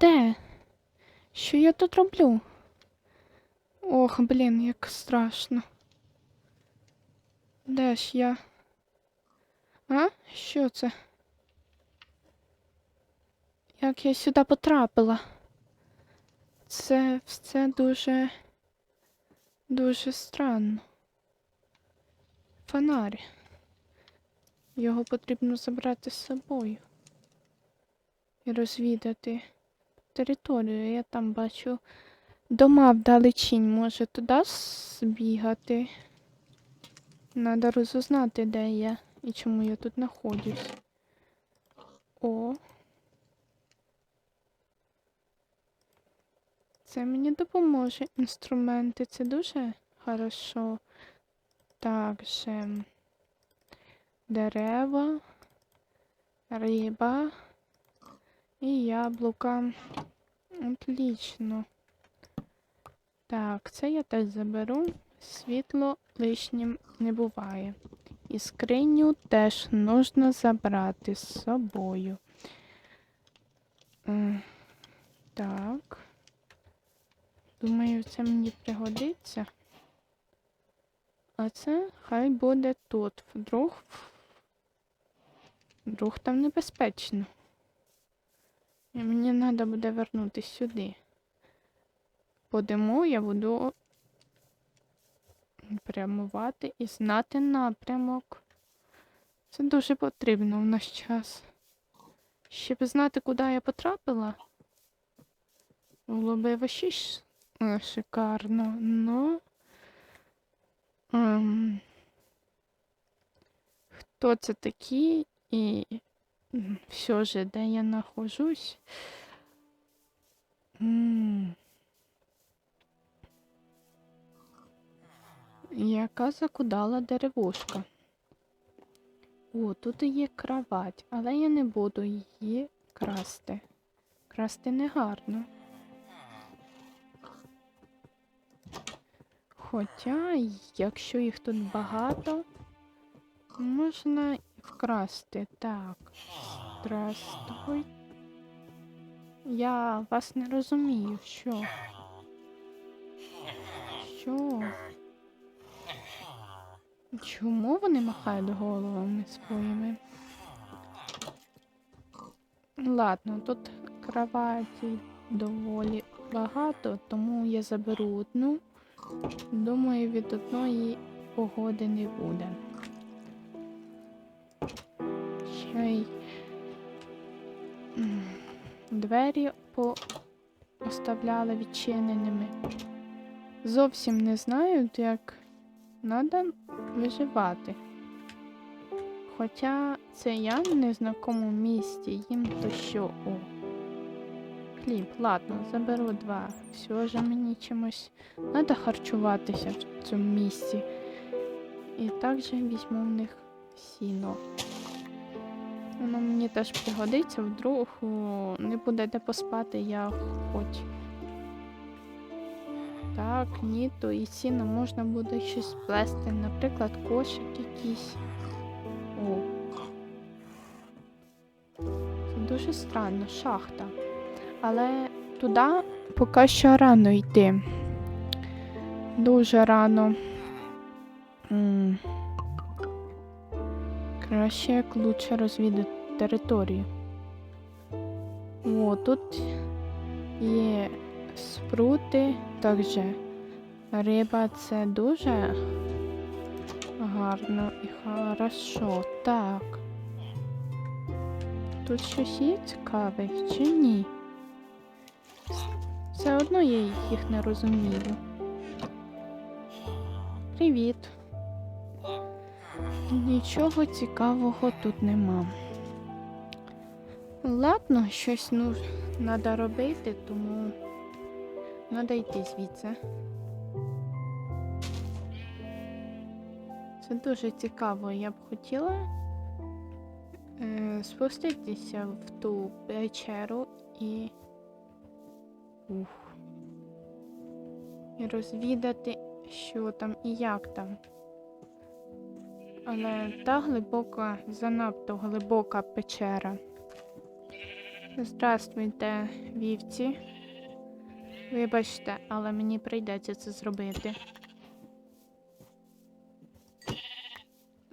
Де? Що я тут роблю? Ох, блін, як страшно. Де ж я? А? Що це? Як я сюди потрапила? Це все дуже. дуже странно. Фонарь. Його потрібно забрати з собою і розвідати територію. Я там бачу дома вдалечінь. Може туди збігати. Надо розузнати, де я і чому я тут знаходжусь. О. Це мені допоможе. Інструменти. Це дуже хорошо. Также дерева, риба і яблука. Отлично. Так, це я теж заберу. Світло лишнім не буває. І скриню теж нужно забрати з собою. Так. Думаю, це мені пригодиться. А це хай буде тут. Вдруг. Вдруг там небезпечно. І мені треба буде вернутися сюди. По диму я буду прямувати і знати напрямок. Це дуже потрібно в наш час. Щоб знати, куди я потрапила, було би вообще шикарно, но. Ем, хто це такі і все же, де я нахожусь? Яка закудала деревушка. О, тут є кровать, але я не буду її красти. Красти не гарно. Хоча, якщо їх тут багато, можна вкрасти. Так. Здравствуй. Я вас не розумію, що? Що? Чому вони махають головами своїми? Ладно, тут кроваті доволі багато, тому я заберу одну. Думаю, від одної погоди не буде. Й двері оставляли відчиненими. Зовсім не знають, як треба виживати. Хоча це я в незнакомому місті, їм то що о. Хліб, ладно, заберу два. Все ж мені чимось треба харчуватися в цьому місці. І також візьму в них сіно. Воно мені теж пригодиться, вдруг не буде де поспати, я хоч. Так, ні, то і сіно можна буде щось плести, наприклад, кошик якийсь. О. Це дуже странно, шахта. Але туди поки що рано йти. Дуже рано. М. Краще як лучше розвідати територію. О, тут є спрути, також риба це дуже гарно і хорошо. Так. Тут щось є цікаве чи ні? Все одно я їх не розумію. Привіт. Нічого цікавого тут нема. Ладно, щось ну, треба робити, тому треба йти звідси. Це дуже цікаво. Я б хотіла е, спуститися в ту печеру і. Ух. І розвідати, що там і як там. Але та глибока, занадто глибока печера. Здравствуйте, вівці. Вибачте, але мені прийдеться це зробити.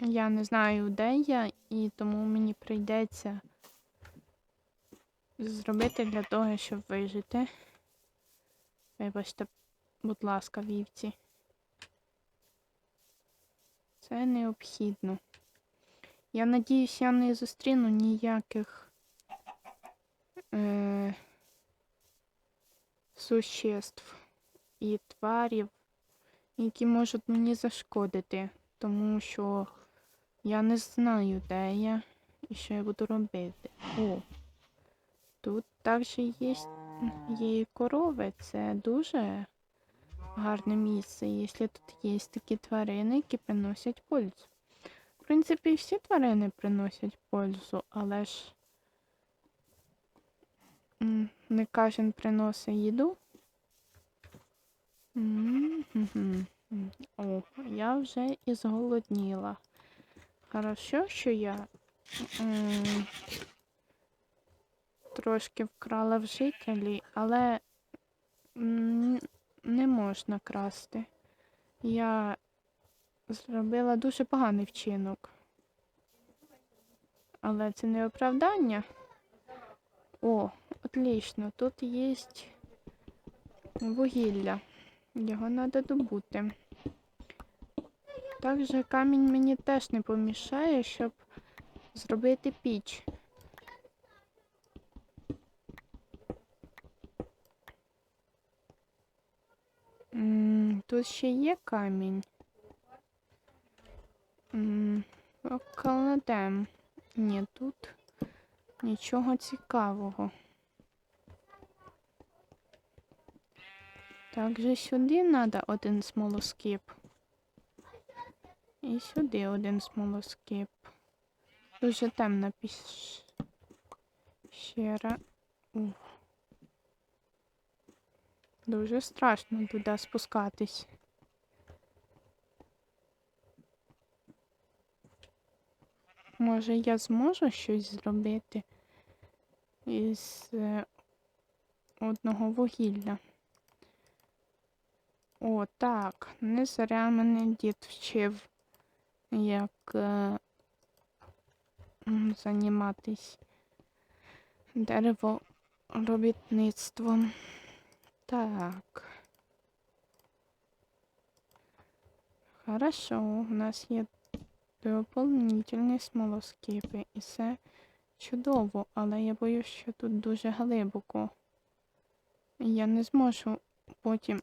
Я не знаю, де я, і тому мені прийдеться зробити для того, щоб вижити. Вибачте, будь ласка, вівці. Це необхідно. Я надіюсь, я не зустріну ніяких е, существ і тварів, які можуть мені зашкодити, тому що я не знаю, де я і що я буду робити. О, тут також є, є корови. Це дуже гарне місце, якщо тут є такі тварини, які приносять пользу. В принципі, всі тварини приносять пользу, але ж не кожен приносить їду. О, я вже і зголодніла. Хорошо, що я трошки вкрала в жителі, але не можна красти. Я зробила дуже поганий вчинок. Але це не оправдання. О, отлично. Тут є вугілля. Його треба добути. Також камінь мені теж не помішає, щоб зробити піч. М, Тут ще є камінь. М, Покладем. Ні, тут нічого цікавого. Також сюди треба один смолоскип. І сюди один смолоскип. Дуже темна піщера. Ух. Дуже страшно туди спускатись. Може, я зможу щось зробити із е, одного вугілля. О, так, не зря мене дід вчив, як е, займатись дереворобітництвом. Так. Хорошо, у нас є доповнительні смолоскипи, і це чудово, але я боюсь, що тут дуже глибоко. Я не зможу потім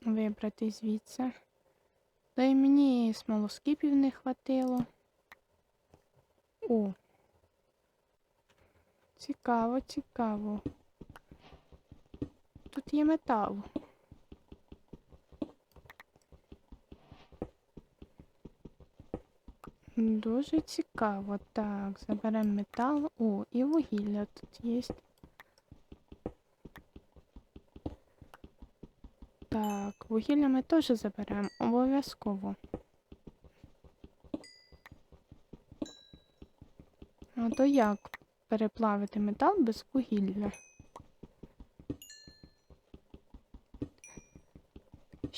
вибрати звідси. Та й мені смолоскипів не хватило. О. Цікаво, цікаво. Тут є метал. Дуже цікаво. Так, заберемо метал. О, і вугілля тут є. Так, вугілля ми теж заберемо, обов'язково. А то як переплавити метал без вугілля?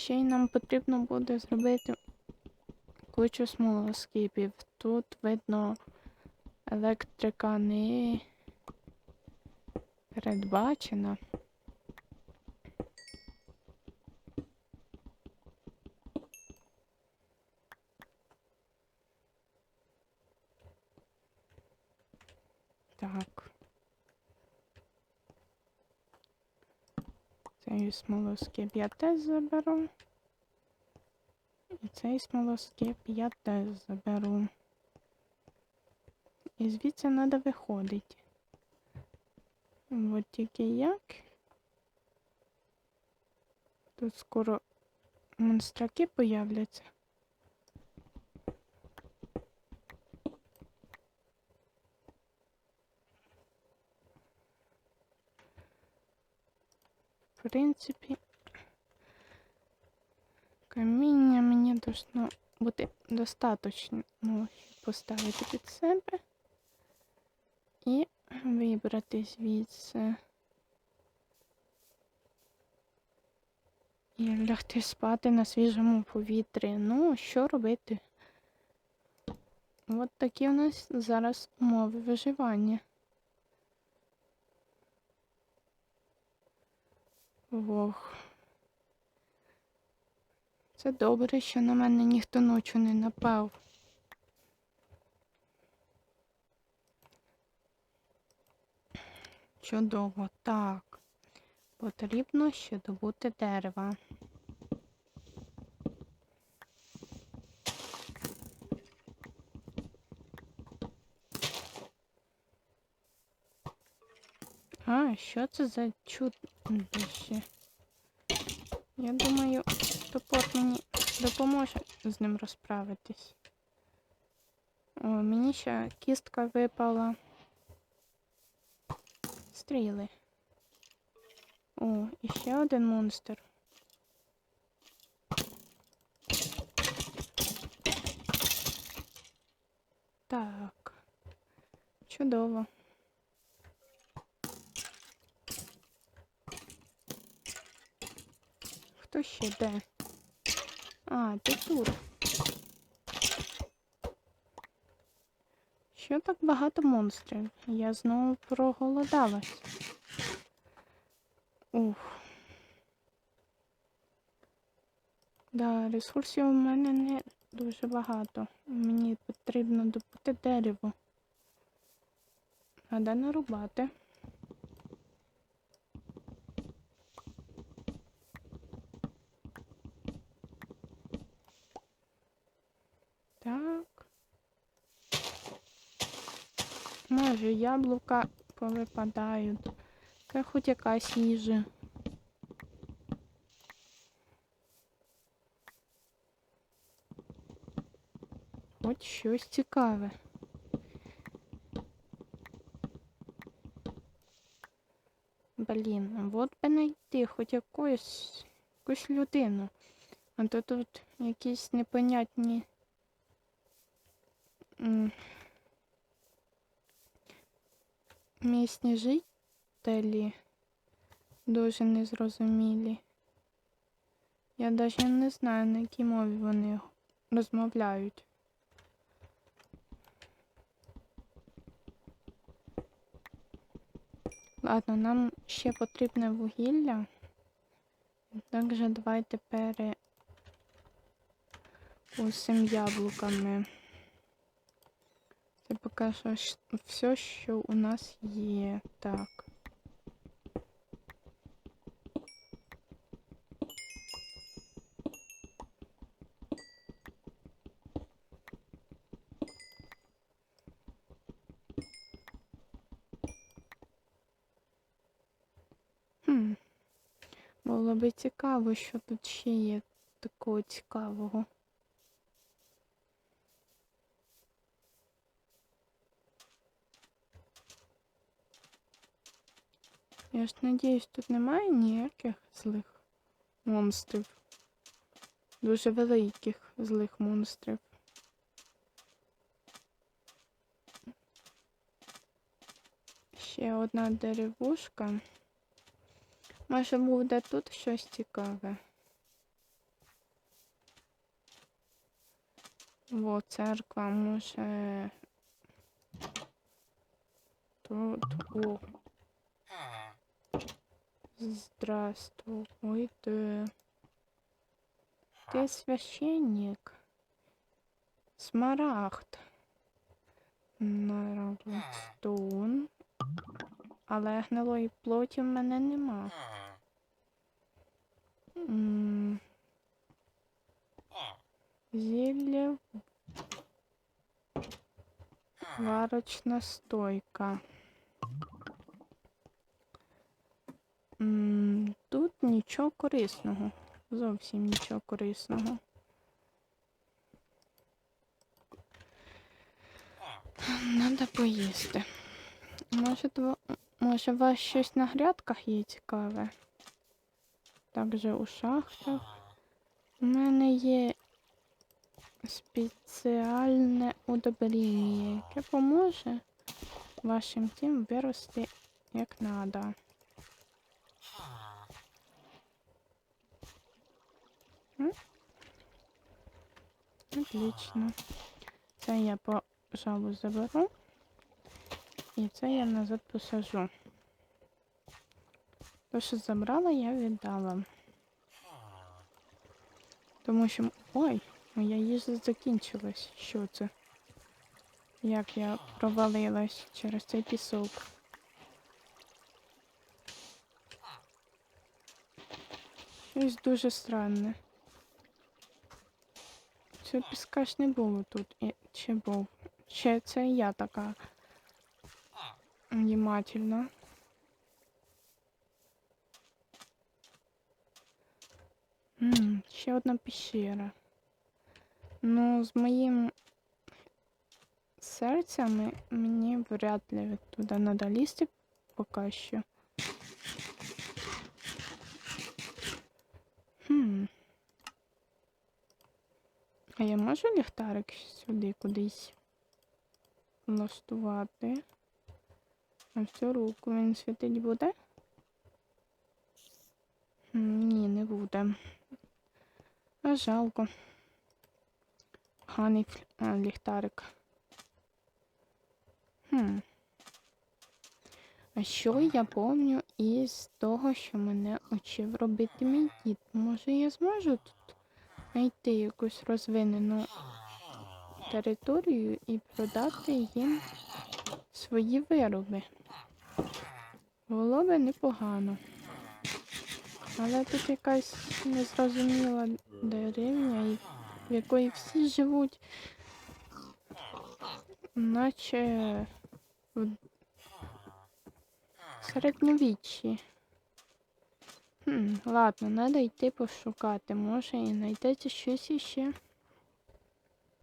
Ще й нам потрібно буде зробити кучу смолоскипів. Тут видно електрика не передбачена. Так. Цей смолоскип я теж заберу. І цей смолоскип я теж заберу. І звідси треба виходити. От тільки як. Тут скоро монстраки появляться. В принципі, каміння мені должно бути достатньо ну, поставити під себе і вибрати звідси. І лягти спати на свіжому повітрі. Ну, що робити? От такі у нас зараз умови виживання. Ох. Це добре, що на мене ніхто ночі не напав. Чудово, так. Потрібно ще добути дерева. А, що це за чудище? Я думаю, топор мені допоможе з ним розправитись. О, мені ще кістка випала. Стріли. О, і ще один монстр. Так. Чудово. Хто ще де? А, ти тут. Що так багато монстрів? Я знову проголодалась. Ух. Да, ресурсів у мене не дуже багато. Мені потрібно добути дерево. А де нарубати? Так. Може, яблука повипадають. Це хоч якась їжа. Хоч щось цікаве. Блін, от би знайти хоч якусь, якусь людину. А то тут якісь непонятні. м, Місні жителі дуже незрозумілі. Я навіть не знаю, на якій мові вони розмовляють. Ладно, нам ще потрібне вугілля. Також давайте пере усім яблуками. Щ- все, що у нас є. Так. Хм. Було би цікаво, що тут ще є такого цікавого. Я ж надіюсь, тут немає ніяких злих монстрів. Дуже великих злих монстрів. Ще одна деревушка. Може буде тут щось цікаве. Во, церква, може. Тут. О, Здравствуйте. Ты священник. Смарагд. Наростун. Але гнилої плоті в мене нема. Зілля. Варочна стойка. М, Тут нічого корисного. Зовсім нічого корисного. Надо поїсти. Може, тво- може, у вас щось на грядках є цікаве? Також у шахтах. У мене є спеціальне удобрення, яке поможе вашим тим вирости як надо. Отлично. Це я, пожалуй, заберу. І це я назад посажу. То, що забрала, я віддала. Тому що. Ой, моя їжа закінчилась. Що це? Як я провалилась через цей пісок. Щось дуже странне. Цього піска ж не було тут. Чи був? Чи це я така внимательна? Ще одна пещера. Ну, з моїм серцем мені вряд ли туди треба лізти поки що. Хм. А я можу ліхтарик сюди кудись влаштувати? На всю руку він світить буде? Ні, не буде. А жалко. А, ліхтарик. Хм. А що я пам'ятаю із того, що мене учив робити мій дід? Може я зможу тут знайти якусь розвинену територію і продати їм свої вироби? Було би непогано. Але тут якась незрозуміла деревня, в якої всі живуть, наче в середньовіччі. Хм, ладно, треба йти пошукати. Може і знайдеться щось іще.